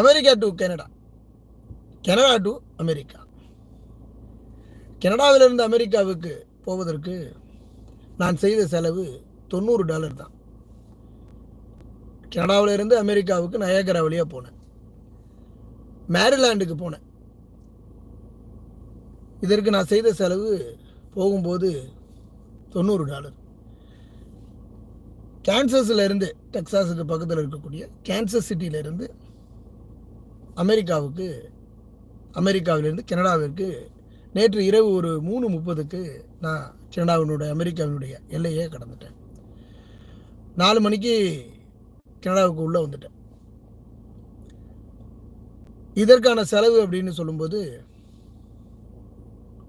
America to Canada. Canada to America. கனடாவிலிருந்து அமெரிக்காவுக்கு போவதற்கு நான் செய்த செலவு தொண்ணூறு டாலர் தான். கனடாவிலிருந்து அமெரிக்காவுக்கு நயாகரா வழியாக போனேன். மேரிலாண்டுக்கு போனேன். இதற்கு நான் செய்த செலவு போகும்போது தொண்ணூறு டாலர் கேன்சஸ்லேருந்து டெக்ஸாஸுக்கு பக்கத்தில் இருக்கக்கூடிய கேன்சஸ் சிட்டியிலேருந்து அமெரிக்காவுக்கு அமெரிக்காவிலிருந்து கனடாவிற்கு நேற்று இரவு ஒரு மூணு முப்பதுக்கு நான் கனடாவினுடைய அமெரிக்காவினுடைய எல்லையே கடந்துட்டேன். நாலு மணிக்கு கனடாவுக்கு உள்ளே வந்துட்டேன். இதற்கான செலவு அப்படின்னு சொல்லும்போது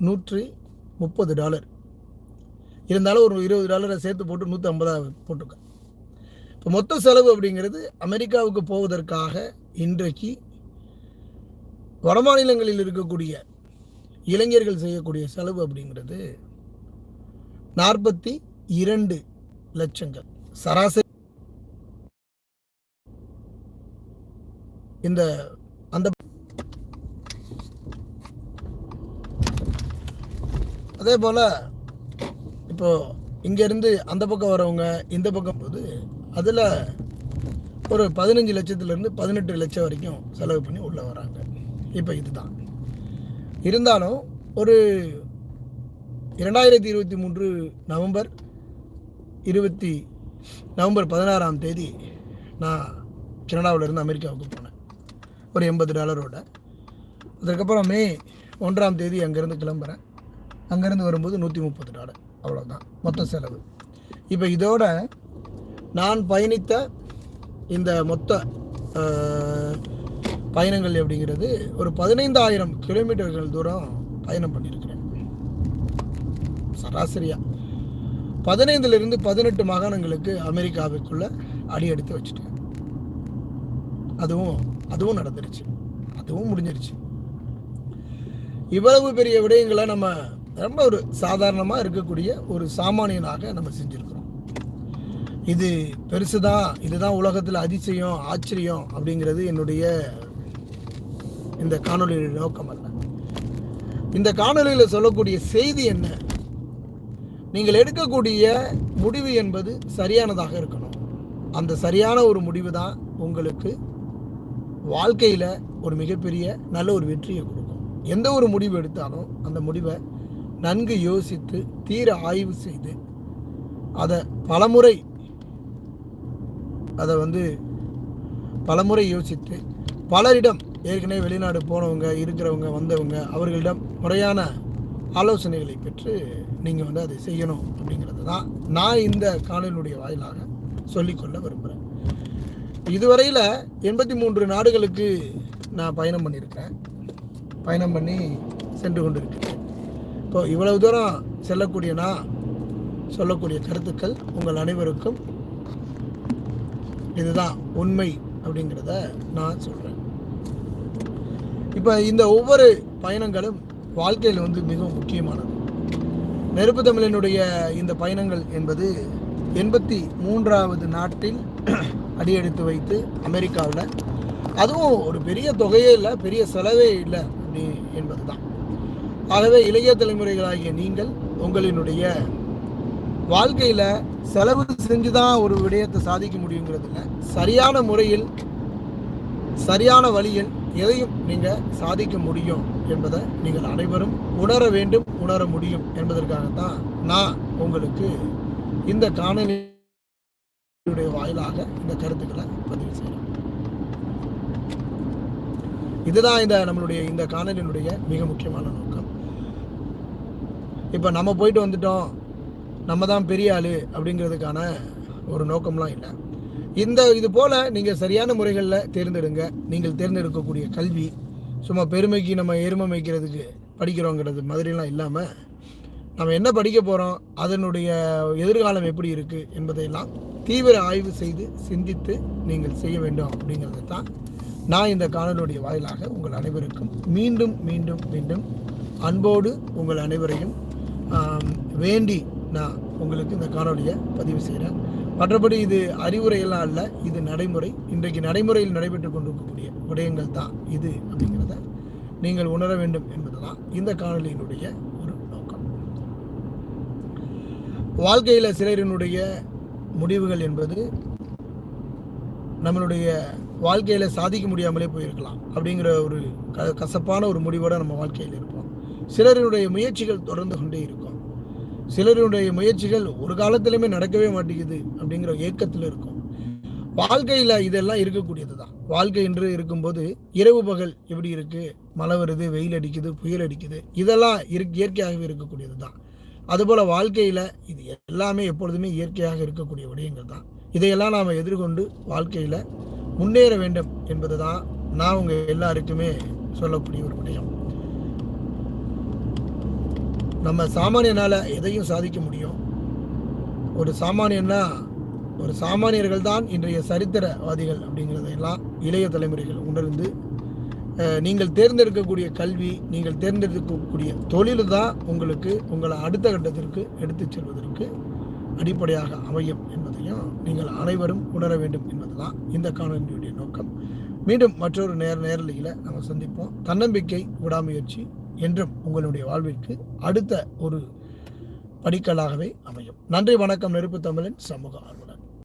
நூற்றி முப்பது டாலர். இருந்தாலும் ஒரு இருபது டாலரை சேர்த்து போட்டு நூற்றி ஐம்பதாக போட்டுக்க இப்போ மொத்த செலவு அப்படிங்கிறது அமெரிக்காவுக்கு போவதற்காக இன்றைக்கு வடமாநிலங்களில் இருக்கக்கூடிய இளைஞர்கள் செய்யக்கூடிய செலவு அப்படிங்கிறது நாற்பத்தி இரண்டு லட்சங்கள். சராசரி இந்த அந்த அதே போல் இப்போ இங்கேருந்து அந்த பக்கம் வரவங்க இந்த பக்கம் போது அதில் ஒரு பதினஞ்சு லட்சத்துலேருந்து பதினெட்டு லட்சம் வரைக்கும் செலவு பண்ணி உள்ளே வராங்க. இப்போ இதுதான். இருந்தாலும் ஒரு இரண்டாயிரத்தி இருபத்தி மூன்று நவம்பர் இருபத்தி நவம்பர் பதினாறாம் தேதி நான் கனடாவிலேருந்து அமெரிக்காவுக்கு போனேன். ஒரு எண்பது டாலரோட. அதுக்கப்புறம் மே ஒன்றாம் தேதி அங்கேருந்து கிளம்புறேன். அங்கேருந்து வரும்போது நூற்றி முப்பது டாலர். அவ்வளோதான் மொத்த செலவு. இப்போ இதோட நான் பயணித்த இந்த மொத்த பயணங்கள் அப்படிங்கிறது ஒரு பதினைந்தாயிரம் கிலோமீட்டர்கள் தூரம் பயணம் பண்ணியிருக்கிறேன். சராசரியாக பதினைந்துலேருந்து பதினெட்டு மாகாணங்களுக்கு அமெரிக்காவுக்குள்ளே அடி எடுத்து வச்சுட்டேன். அதுவும் அதுவும் நடந்துருச்சு. அதுவும் முடிஞ்சிருச்சு. இவ்வளவு பெரிய விடயங்களை நம்ம ரொம்ப ஒரு சாதாரணமாக இருக்கக்கூடிய ஒரு சாமானியனாக நம்ம செஞ்சுருக்கிறோம். இது பெருசு தான் இதுதான் உலகத்தில் அதிசயம் ஆச்சரியம் அப்படிங்கிறது என்னுடைய இந்த காணொலியின் நோக்கம் அல்ல. இந்த காணொலியில் சொல்லக்கூடிய செய்தி என்ன? நீங்கள் எடுக்கக்கூடிய முடிவு என்பது சரியானதாக இருக்கணும். அந்த சரியான ஒரு முடிவு தான் உங்களுக்கு வாழ்க்கையில் ஒரு மிகப்பெரிய நல்ல ஒரு வெற்றியை கொடுக்கும். எந்த ஒரு முடிவு எடுத்தாலும் அந்த முடிவை நன்கு யோசித்து தீர ஆய்வு செய்து அதை பலமுறை அதை வந்து பலமுறை யோசித்து பலரிடம் ஏற்கனவே வெளிநாடு போனவங்க இருக்கிறவங்க வந்தவங்க அவர்களிடம் முறையான ஆலோசனைகளை பெற்று நீங்கள் வந்து அதை செய்யணும் அப்படிங்கிறது தான் நான் இந்த காணொலியுடைய வாயிலாக சொல்லிக்கொள்ள விரும்புகிறேன் இதுவரையில் எண்பத்தி மூன்று நாடுகளுக்கு நான் பயணம் பண்ணியிருக்கேன் பயணம் பண்ணி சென்று கொண்டிருக்கிறேன். இப்போ இவ்வளவு தூரம் செல்லக்கூடிய நான் சொல்லக்கூடிய கருத்துக்கள் உங்கள் அனைவருக்கும் இதுதான் உண்மை அப்படிங்கிறத நான் சொல்கிறேன் இப்போ இந்த ஒவ்வொரு பயணங்களும் வாழ்க்கையில் வந்து மிகவும் முக்கியமானது. நெருப்பு தமிழனுடைய இந்த பயணங்கள் என்பது எண்பத்தி மூன்றாவது நாட்டில் அடியெடுத்து வைத்து அமெரிக்காவில். அதுவும் ஒரு பெரிய தொகையே இல்லை பெரிய செலவே இல்லை அப்படி என்பது தான் ஆகவே இளைய தலைமுறைகளாகிய நீங்கள் உங்களினுடைய வாழ்க்கையில் செலவு செஞ்சு தான் ஒரு விடயத்தை சாதிக்க முடியுங்கிறது இல்லை சரியான முறையில் சரியான வழியில் எதையும் நீங்கள் சாதிக்க முடியும் என்பதை நீங்கள் அனைவரும் உணர வேண்டும் உணர முடியும் என்பதற்காகத்தான் நான் உங்களுக்கு இந்த காணொலியுடைய வாயிலாக இந்த கருத்துக்களை பதிவு செய்கிறேன். இதுதான் இந்த நம்மளுடைய இந்த காணொலியினுடைய மிக முக்கியமான நோக்கம். இப்போ நம்ம போயிட்டு வந்துட்டோம். நம்ம தான் பெரிய ஆள் அப்படிங்கிறதுக்கான ஒரு நோக்கம்லாம் இல்லை. இந்த இது போல் நீங்கள் சரியான முறைகளில் தேர்ந்தெடுங்க. நீங்கள் தேர்ந்தெடுக்கக்கூடிய கல்வி சும்மா பெருமைக்கு நம்ம எருமை மேய்க்கிறதுக்கு படிக்கிறோங்கிறது மாதிரிலாம் இல்லாமல் நம்ம என்ன படிக்க போகிறோம் அதனுடைய எதிர்காலம் எப்படி இருக்குது என்பதையெல்லாம் தீவிர ஆய்வு செய்து சிந்தித்து நீங்கள் செய்ய வேண்டும் அப்படிங்கிறது தான் நான் இந்த காணொலியுடைய வாயிலாக உங்கள் அனைவருக்கும் மீண்டும் மீண்டும் மீண்டும் அன்போடு உங்கள் அனைவரையும் வேண்டி நான் உங்களுக்கு இந்த காணொலியை பதிவு செய்கிறேன். மற்றபடி இது அறிவுரையெல்லாம் அல்ல இது நடைமுறை. இன்றைக்கு நடைமுறையில் நடைபெற்று கொண்டிருக்கக்கூடிய விடயங்கள் தான் இது அப்படிங்கிறத நீங்கள் உணர வேண்டும் என்பதுதான் இந்த காணொலியினுடைய ஒரு நோக்கம். வாழ்க்கையில் சிலரினுடைய முடிவுகள் என்பது நம்மளுடைய வாழ்க்கையில் சாதிக்க முடியாமலே போயிருக்கலாம் அப்படிங்கிற ஒரு க கசப்பான ஒரு முடிவோடு நம்ம வாழ்க்கையில் இருப்போம். சிலரினுடைய முயற்சிகள் தொடர்ந்து கொண்டே இருக்கும். சிலருடைய முயற்சிகள் ஒரு காலத்திலுமே நடக்கவே மாட்டேங்குது அப்படிங்கிற ஏக்கத்தில் இருக்கும். வாழ்க்கையில் இதெல்லாம் இருக்கக்கூடியது தான் வாழ்க்கை என்று இருக்கும்போது இரவு பகல் எப்படி இருக்குது மழை வருது வெயில் அடிக்குது புயல் அடிக்குது. இதெல்லாம் இரு இயற்கையாகவே இருக்கக்கூடியது தான் அதுபோல் வாழ்க்கையில் இது எல்லாமே எப்பொழுதுமே இயற்கையாக இருக்கக்கூடிய விடயங்கள் தான் இதையெல்லாம் நாம் எதிர்கொண்டு வாழ்க்கையில் முன்னேற வேண்டும் என்பது தான் நான் உங்கள் எல்லாருக்குமே சொல்லக்கூடிய ஒரு விடயம். நம்ம சாமானியனால் எதையும் சாதிக்க முடியும். ஒரு சாமானியன்னா ஒரு சாமானியர்கள் தான் இன்றைய சரித்திரவாதிகள் அப்படிங்கிறதையெல்லாம் இளைய தலைமுறைகள் உணர்ந்து நீங்கள் தேர்ந்தெடுக்கக்கூடிய கல்வி நீங்கள் தேர்ந்தெடுக்கக்கூடிய தொழில் தான் உங்களுக்கு உங்களை அடுத்த கட்டத்திற்கு எடுத்து செல்வதற்கு அடிப்படையாக அமையும் என்பதையும் நீங்கள் அனைவரும் உணர வேண்டும் என்பதுதான் இந்த காணொலியுடைய நோக்கம். மீண்டும் மற்றொரு நேர நேரலையில் நம்ம சந்திப்போம். தன்னம்பிக்கை விடாமுயற்சி என்றும் உங்களுடைய வாழ்விற்கு அடுத்த ஒரு படிக்கலாகவே அமையும். நன்றி வணக்கம். நெருப்பு தமிழின் சமூக ஆர்வலர்.